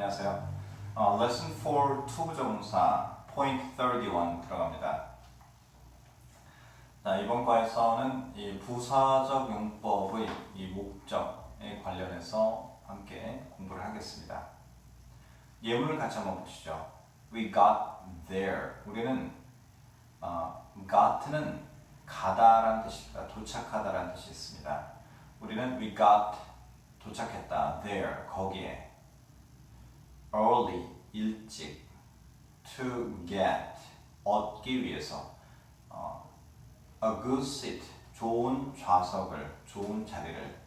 안녕하세요. 어, lesson 4 투부정사 point 31 들어갑니다. 자, 이번 과에서는 이 부사적 용법의 이 목적에 관련해서 함께 공부를 하겠습니다. 예문을 같이 한번 보시죠. We got there. 우리는 어, got는 가다라는 뜻입니다. 도착하다라는 뜻이 있습니다. 우리는 we got 도착했다. there 거기에 early 일찍 to get 얻기 위해서 어, a good seat 좋은 좌석을 좋은 자리를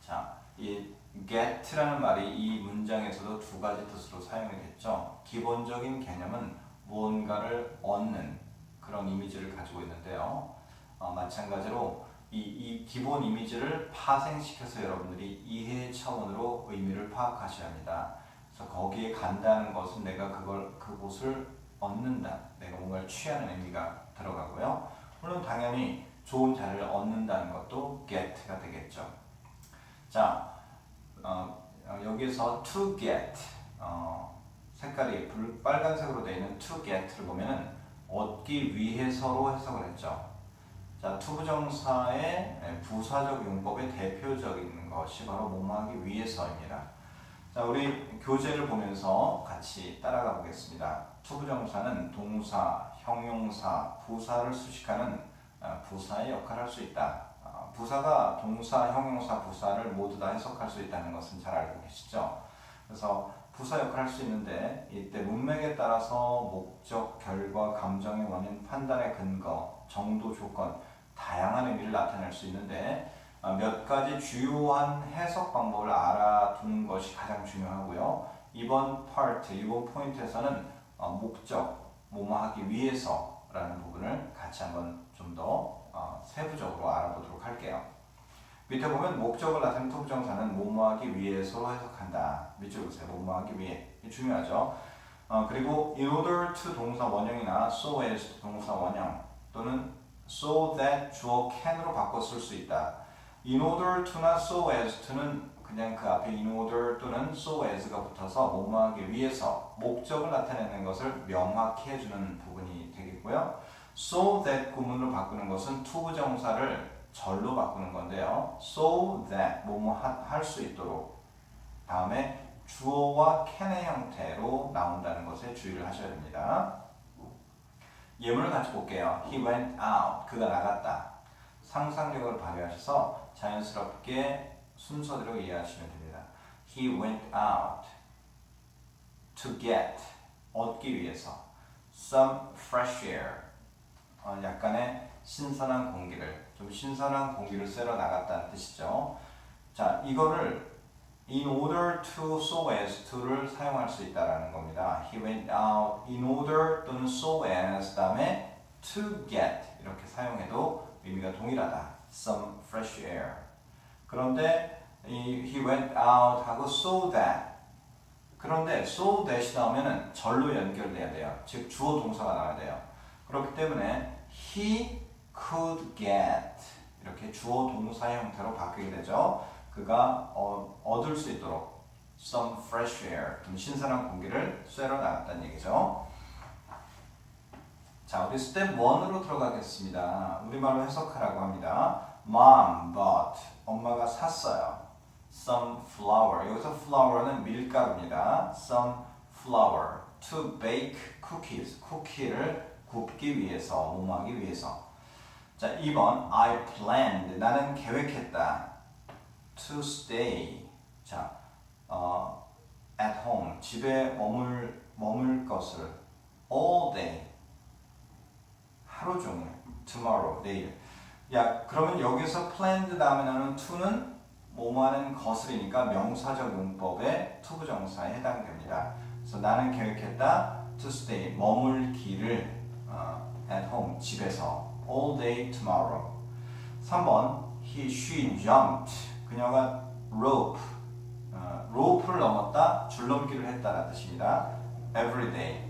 자이 get라는 말이 이 문장에서도 두 가지 뜻으로 사용이 됐죠. 기본적인 개념은 무언가를 얻는 그런 이미지를 가지고 있는데요. 어, 마찬가지로 이, 이 기본 이미지를 파생시켜서 여러분들이 이해 차원으로 의미를 파악하셔야 합니다. 그래서 거기에 간다는 것은 내가 그걸 그곳을 얻는다, 내가 뭔가를 취하는 의미가 들어가고요. 물론 당연히 좋은 자리를 얻는다는 것도 get가 되겠죠. 자, 어, 어, 여기서 to get 어, 색깔이 불, 빨간색으로 되어 있는 to get를 보면은 얻기 위해서로 해석을 했죠. 자, 투부정사의 예, 부사적 용법의 대표적인 것이 바로 뭐뭐하기 위해서입니다. 자, 우리 교재를 보면서 같이 따라가 보겠습니다. 투부정사는 동사, 형용사, 부사를 수식하는 어, 부사의 역할을 할 수 있다. 어, 부사가 동사, 형용사, 부사를 모두 다 해석할 수 있다는 것은 잘 알고 계시죠? 그래서 부사 역할을 할 수 있는데 이때 문맥에 따라서 목적, 결과, 감정의 원인, 판단의 근거, 정도, 조건 다양한 의미를 나타낼 수 있는데 어, 몇 가지 주요한 해석 방법을 알아두는 것이 가장 중요하고요. 이번 파트, 이번 포인트에서는 어, 목적, 뭐뭐 하기 위해서라는 부분을 같이 한번 좀 더 세부적으로 알아보도록 할게요. 밑에 보면 목적을 나타내는 투부정사는 뭐뭐 하기 위해서로 해석한다. 밑줄 보세요. 뭐뭐 하기 위해. 중요하죠. 어, 그리고 in order to 동사 원형이나 so as 동사 원형 또는 so that 주어 can으로 바꿔 쓸 수 있다. In order to나 so as to는 그냥 그 앞에 in order 또는 so as가 붙어서 뭐뭐 하기 위해서 목적을 나타내는 것을 명확히 해주는 부분이 되겠고요. so that 구문으로 바꾸는 것은 투부정사를 절로 바꾸는 건데요. so that 뭐뭐 할 수 있도록 다음에 주어와 can의 형태로 나온다는 것에 주의를 하셔야 됩니다. 예문을 같이 볼게요. He went out. 그가 나갔다. 상상력을 발휘하셔서 자연스럽게 순서대로 이해하시면 됩니다. He went out to get 얻기 위해서 some fresh air 어, 약간의 신선한 공기를 좀 신선한 공기를 쐬러 나갔다는 뜻이죠. 자, 이거를 in order to so as to를 사용할 수 있다라는 겁니다. He went out in order 또는 so as 다음에 to get 이렇게 사용해도 의미가 동일하다. Some fresh air. 그런데 이 he went out 하고 so that 그런데 so that이 나오면은 절로 연결돼야 돼요. 즉 주어 동사가 나와야 돼요. 그렇기 때문에 he could get 이렇게 주어 동사 형태로 바뀌게 되죠. 그가 어, 얻을 수 있도록 some fresh air, 좀 신선한 공기를 쐬러 나갔다는 얘기죠. 자, 우리 스텝 1으로 들어가겠습니다. 우리말로 해석하라고 합니다. Mom bought, 엄마가 샀어요. Some flour, 여기서 flour는 밀가루입니다. Some flour to bake cookies, 쿠키를 굽기 위해서, 뭐하기 위해서. 자, 2번 I planned, 나는 계획했다. to stay. 자, 어, at home. 집에 머물 머물 것을 all day. 하루 종일. tomorrow. 내일. 야, 그러면 여기서 planned 다음에 나는 to는 뭐뭐하는 것을이니까 명사적 용법의 투부정사에 해당됩니다. 그래서 나는 계획했다 to stay 머물기를 어, at home 집에서 all day tomorrow. 3번 he she jumped 그녀가 rope, 어, 로프를 넘었다, 줄넘기를 했다라는 뜻입니다. Every day.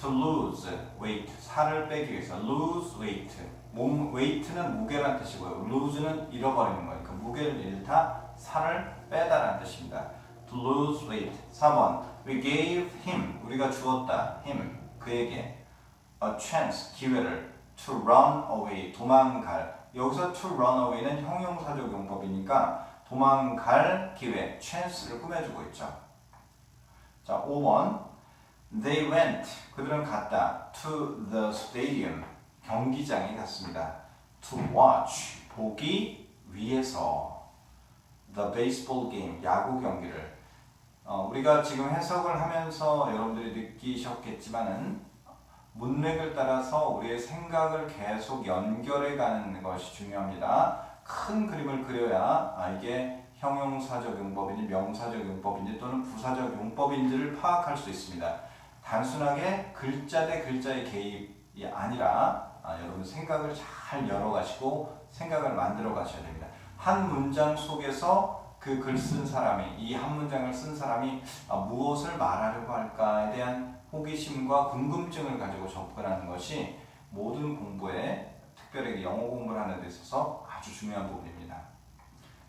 To lose weight, 살을 빼기 위해서 lose weight. 몸 weight는 무게라는 뜻이고요. lose는 잃어버리는 거니까 무게를 잃다, 살을 빼다라는 뜻입니다. to lose weight. 4번 we gave him 우리가 주었다 him 그에게 a chance 기회를 to run away 도망갈 여기서 to run away는 형용사적 용법이니까 도망갈 기회 chance를 꾸며주고 있죠. 자 5번 they went 그들은 갔다 to the stadium 경기장에 갔습니다. to watch 보기 위해서 the baseball game 야구 경기를 어, 우리가 지금 해석을 하면서 여러분들이 느끼셨겠지만은 문맥을 따라서 우리의 생각을 계속 연결해 가는 것이 중요합니다. 큰 그림을 그려야 아, 이게 형용사적 용법인지 명사적 용법인지 또는 부사적 용법인지를 파악할 수 있습니다. 단순하게 글자 대 글자의 개입이 아니라 아, 여러분 생각을 잘 열어 가시고 생각을 만들어 가셔야 됩니다. 한 문장 속에서 그 글 쓴 사람이 이 한 문장을 쓴 사람이 아, 무엇을 말하려고 할까에 대한 호기심과 궁금증을 가지고 접근하는 것이 모든 공부에 특별히 영어 공부를 하는 데 있어서 아주 중요한 부분입니다.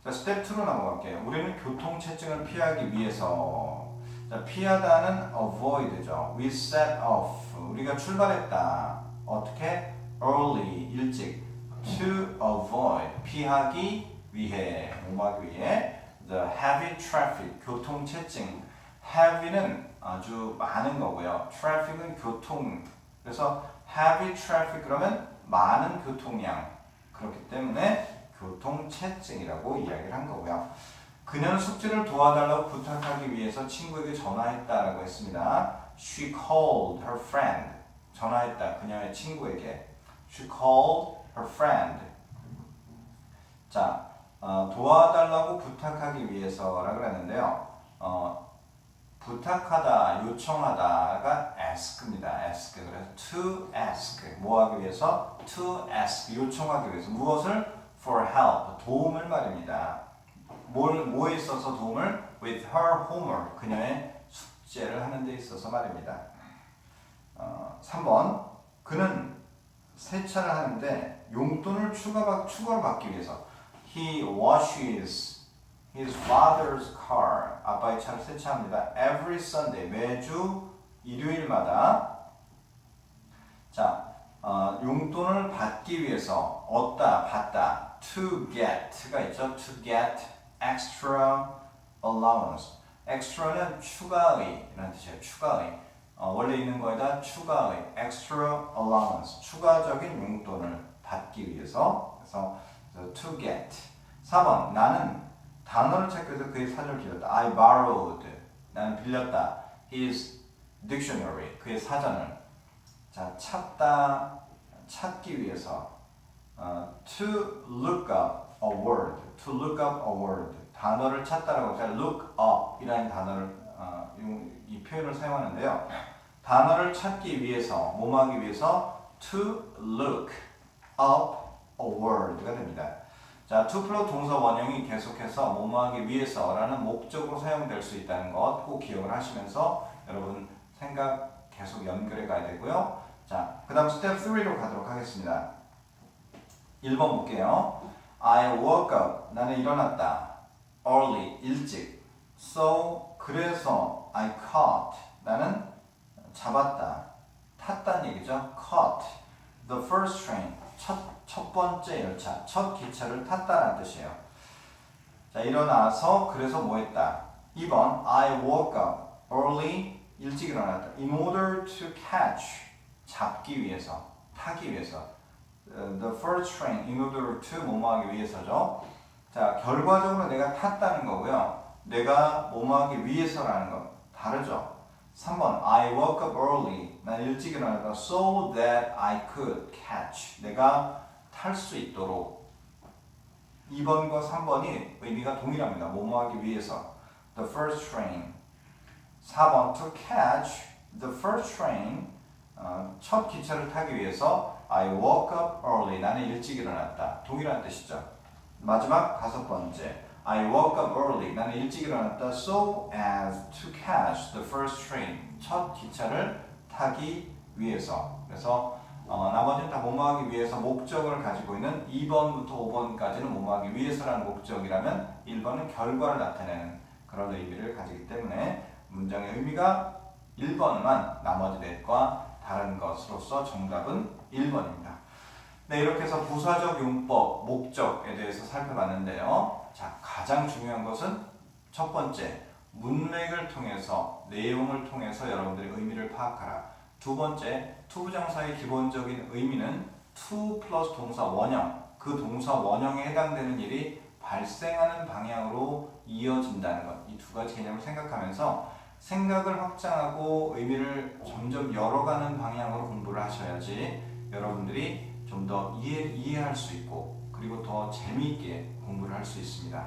자, 스텝 2로 넘어갈게요. 우리는 교통체증을 피하기 위해서 자, 피하다는 avoid죠. We set off. 우리가 출발했다. 어떻게? early, 일찍. to avoid, 피하기 위해, 뭐하기 위해? the heavy traffic, 교통체증. heavy는 아주 많은 거고요. traffic은 교통. 그래서 heavy traffic 그러면 많은 교통량. 그렇기 때문에 교통체증이라고 이야기를 한 거고요. 그녀는 숙제를 도와달라고 부탁하기 위해서 친구에게 전화했다라고 했습니다. She called her friend. 전화했다. 그녀의 친구에게. She called her friend. 자, 어, 도와달라고 부탁하기 위해서라고 했는데요. 어, 부탁하다, 요청하다가 ask입니다. ask. 그래서 to ask. 뭐 하기 위해서? to ask. 요청하기 위해서. 무엇을? for help. 도움을 말입니다. 뭘, 뭐에 있어서 도움을? with her homework. 그녀의 숙제를 하는 데 있어서 말입니다. 어, 3번. 그는 세차를 하는데 용돈을 추가, 추가로 받기 위해서 he washes his father's car. 아빠의 차를 세차합니다. Every Sunday. 매주 일요일마다. 자, 어, 용돈을 받기 위해서 얻다, 받다. To get가 있죠. To get extra allowance. extra는 추가의 이라는 뜻이에요. 추가의. 어, 원래 있는 거에다 추가의 extra allowance. 추가적인 용돈을 받기 위해서. 그래서 to get. 4번 나는 단어를 찾기 위해서 그의 사전을 빌렸다. I borrowed. 나는 빌렸다. His dictionary. 그의 사전을. 자, 찾다, 찾기 위해서. 어, to look up a word. To look up a word. 단어를 찾다라고 해서 look up 이라는 단어를 어, 이 표현을 사용하는데요. 단어를 찾기 위해서, 뭐하기 위해서 to look up a word가 됩니다. 자, to 플러스 동사 원형이 계속해서 뭐뭐하기 위해서라는 목적으로 사용될 수 있다는 것 꼭 기억을 하시면서 여러분 생각 계속 연결해 가야 되고요. 자, 그 다음 스텝 3로 가도록 하겠습니다. 1번 볼게요. I woke up. 나는 일어났다. early. 일찍. So, 그래서 I caught. 나는 잡았다. 탔다는 얘기죠. caught. The first train. 첫, 첫 번째 열차. 첫 기차를 탔다는 뜻이에요. 자, 일어나서 그래서 뭐 했다. 2번. I woke up early. 일찍 일어났다. In order to catch. 잡기 위해서. 타기 위해서. Uh, the first train in order to 뭐뭐하기 위해서죠. 자, 결과적으로 내가 탔다는 거고요. 내가 뭐뭐하기 위해서라는 건 다르죠. 3번 I woke up early. 난 일찍 일어났다. So that I could catch. 내가 탈 수 있도록. 2번과 3번이 의미가 동일합니다. 뭐뭐하기 위해서. The first train. 4번 to catch the first train. 어, 첫 기차를 타기 위해서 I woke up early. 나는 일찍 일어났다. 동일한 뜻이죠. 마지막 다섯 번째. I woke up early. 나는 일찍 일어났다. So as to catch the first train. 첫 기차를 타기 위해서. 그래서 어, 나머지는 다 뭐뭐하기 위해서 목적을 가지고 있는 2번부터 5번까지는 뭐뭐하기 위해서라는 목적이라면 1번은 결과를 나타내는 그런 의미를 가지기 때문에 문장의 의미가 1번만 나머지 넷과 다른 것으로서 정답은 1번입니다. 네, 이렇게 해서 부사적 용법, 목적에 대해서 살펴봤는데요. 자, 가장 중요한 것은 첫 번째, 문맥을 통해서, 내용을 통해서 여러분들이 의미를 파악하라. 두 번째, 투부정사의 기본적인 의미는 to 플러스 동사 원형, 그 동사 원형에 해당되는 일이 발생하는 방향으로 이어진다는 것. 이 두 가지 개념을 생각하면서 생각을 확장하고 의미를 점점 열어가는 방향으로 공부를 하셔야지 여러분들이 좀 더 이해, 이해할 수 있고 그리고 더 재미있게 공부를 할 수 있습니다.